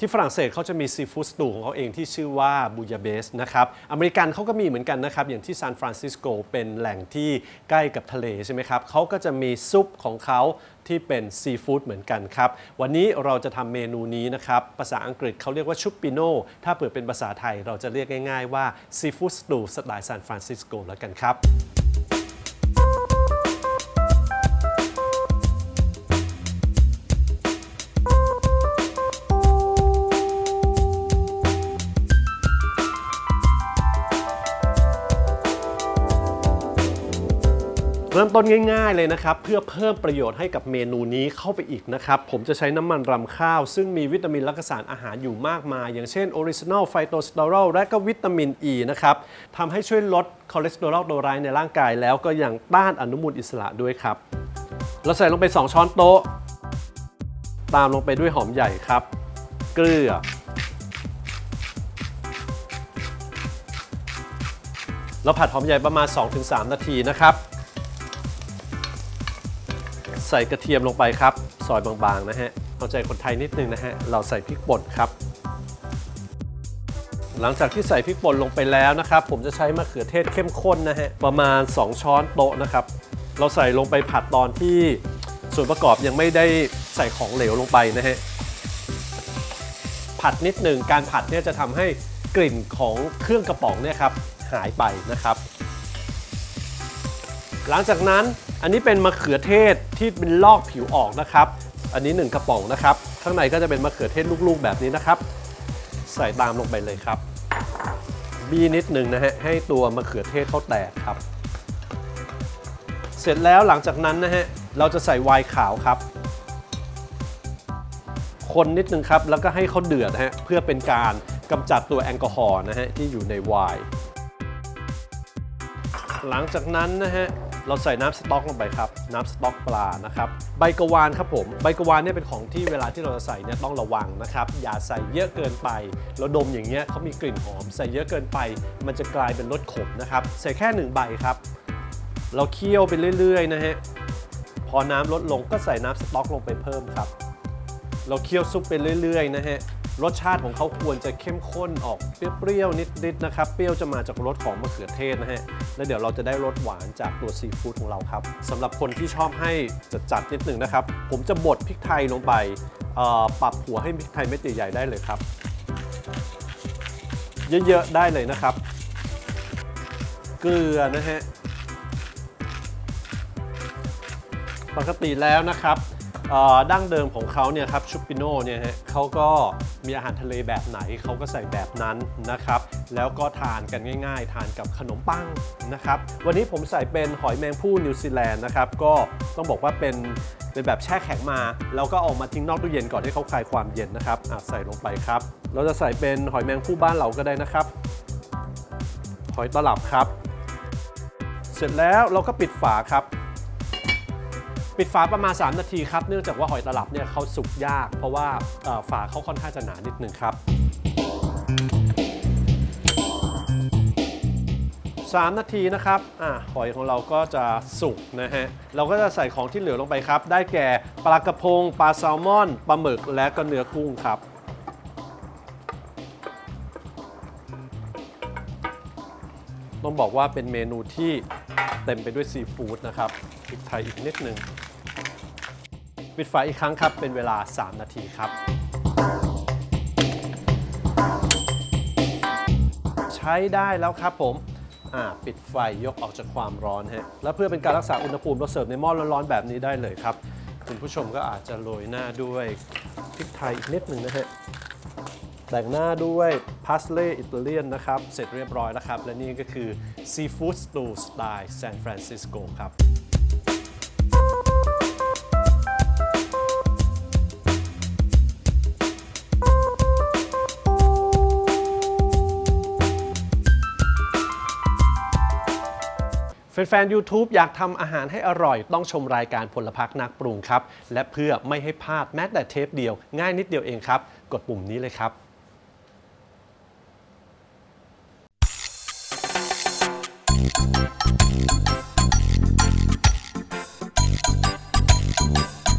ที่ฝรั่งเศสเขาจะมีซีฟู้ดสตูของเขาเองที่ชื่อว่าบูยาเบสนะครับ อเมริกันเขาก็มีเหมือนกันนะครับ อย่างที่ซานฟรานซิสโกเป็นแหล่งที่ใกล้กับทะเลใช่ไหมครับเขาก็จะมีซุปของเขาที่เป็นซีฟู้ดเหมือนกันครับ วันนี้เราจะทำเมนูนี้นะครับ ภาษาอังกฤษเขาเรียกว่าชุปปิโนถ้าเปิดเป็นภาษาไทยเราจะเรียกง่าย ๆ ว่าซีฟู้ดสตูสไตล์ซานฟรานซิสโกแล้วกันครับ เริ่มต้นง่ายๆเลยนะครับ เพื่อเพิ่มประโยชน์ให้กับเมนูนี้เข้าไปอีกนะครับ ผมจะใช้น้ำมันรำข้าว ซึ่งมีวิตามินและกสารอาหารอยู่มากมาย อย่างเช่นออริจินอลไฟโตสเตอรอลและก็วิตามินอ e ีนะครับทำให้ช่วยลดคอเลสเตอรอลตัวร้ายในร่างกายแล้วก็ยังต้านอนุมูลอิสระด้วยครับเราใส่ลงไป 2 ช้อนโต๊ะ ตามลงไปด้วยหอมใหญ่ครับ เกลือ เราผัดหอมใหญ่ประมาณ 2-3 นาทีนะครับ ใส่กระเทียมลงไปครับ ซอยบางๆนะฮะเอาใจคนไทยนิดนึงนะฮะเราใส่พริกป่นครับ หลังจากที่ใส่พริกป่นลงไปแล้วนะครับ ผมจะใช้มะเขือเทศเข้มข้นนะฮะประมาณ 2 ช้อนโต๊ะนะครับ เราใส่ลงไปผัดตอนที่ส่วนประกอบยังไม่ได้ใส่ของเหลวลงไปนะฮะผัดนิดหนึ่งการผัดเนี่ยจะทำให้กลิ่นของเครื่องกระป๋องเนี่ยครับหายไปนะครับ หลังจากนั้น อันนี้เป็นมะเขือเทศที่เป็นลอกผิวออกนะครับ อันนี้ 1 กระป๋องนะครับ ข้างในก็จะเป็นมะเขือเทศลูกๆ แบบนี้นะครับ ใส่ตามลงไปเลยครับบีนิดหนึ่งนะฮะให้ตัวมะเขือเทศเขาแตกครับ เสร็จแล้วหลังจากนั้นนะฮะเราจะใส่ไวน์ขาวครับ คนนิดนึงครับ แล้วก็ให้เขาเดือดนะฮะเพื่อเป็นการกำจัดตัวแอลกอฮอล์นะฮะที่อยู่ในไวน์หลังจากนั้นนะฮะ เราใส่น้ำสต๊อกลงไปครับ น้ำสต๊อกปลานะครับ ใบกะวานครับผม ใบกะวานเนี่ยเป็นของที่เวลาที่เราจะใส่เนี่ยต้องระวังนะครับ อย่าใส่เยอะเกินไปเราดมอย่างเงี้ยเขามีกลิ่นหอม ใส่เยอะเกินไป มันจะกลายเป็นรสขมนะครับ ใส่แค่หนึ่งใบครับ เราเคี่ยวไปเรื่อยๆนะฮะ พอน้ำลดลงก็ใส่น้ำสต๊อกลงไปเพิ่มครับ เราเคี่ยวซุปไปเรื่อยๆนะฮะ รสชาติของเขาควรจะเข้มข้นออกเปรี้ยวๆนิดๆนะครับ เปรี้ยวจะมาจากรสของมะเขือเทศนะฮะ แล้วเดี๋ยวเราจะได้รสหวานจากตัวซีฟู้ดของเราครับสำหรับคนที่ชอบให้จัดๆนิดหนึ่งนะครับ ผมจะบดพริกไทยลงไปปรับหัวให้พริกไทยเม็ดใหญ่ๆได้เลยครับ เยอะๆได้เลยนะครับ เกลือนะฮะ ปกติแล้วนะครับ ดั้งเดิมของเขาเนี่ยครับชุปปิโน่เนี่ยฮะเขาก็มีอาหารทะเลแบบไหนเขาก็ใส่แบบนั้นนะครับ แล้วก็ทานกันง่าย ๆ ทานกับขนมปังนะครับ วันนี้ผมใส่เป็นหอยแมงผู้นิวซีแลนด์นะครับ ก็ต้องบอกว่าเป็นเป็นแบบแช่แข็งมา แล้วก็ออกมาทิ้งนอกตู้เย็นก่อนให้เขาคลายความเย็นนะครับใส่ลงไปครับ เราจะใส่เป็นหอยแมงผู้บ้านเราก็ได้นะครับ หอยตลับครับ เสร็จแล้วเราก็ปิดฝาครับ ปิดฝาประมาณ 3 นาทีครับ เนื่องจากว่าหอยตลับเนี่ยเขาสุกยาก เพราะว่าฝาเขาค่อนข้างจะหนานิดนึงครับ 3 นาทีนะครับอหอยของเราก็จะสุกนะฮะ เราก็จะใส่ของที่เหลือลงไปครับ ได้แก่ปลากระพง ปลาแซลมอน ปลาหมึก และก็เนื้อกุ้งครับต้องบอกว่าเป็นเมนูที่เต็มไปด้วยซีฟู้ดนะครับพริกไทยอีกนิดนึง ปิดไฟอีกครั้งครับ เป็นเวลา 3 นาทีครับ ใช้ได้แล้วครับผมปิดไฟยกออกจากความร้อนฮะแล้วเพื่อเป็นการรักษาอุณหภูมิเราเสิร์ฟในหม้อร้อนๆแบบนี้ได้เลยครับ คุณผู้ชมก็อาจจะโรยหน้าด้วยพริกไทยอีกนิดหนึ่งนะฮะแต่งหน้าด้วยพาสเล่อิตาเลียนนะครับ เสร็จเรียบร้อยแล้วครับ และนี่ก็คือซีฟู้ดสตูสไตล์ซานฟรานซิสโกครับ แฟนๆ YouTube อยากทำอาหารให้อร่อย ต้องชมรายการพลพักนักปรุงครับ และเพื่อไม่ให้พลาดแม้แต่เทปเดียว ง่ายนิดเดียวเองครับ กดปุ่มนี้เลยครับ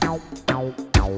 Ow, ow, ow.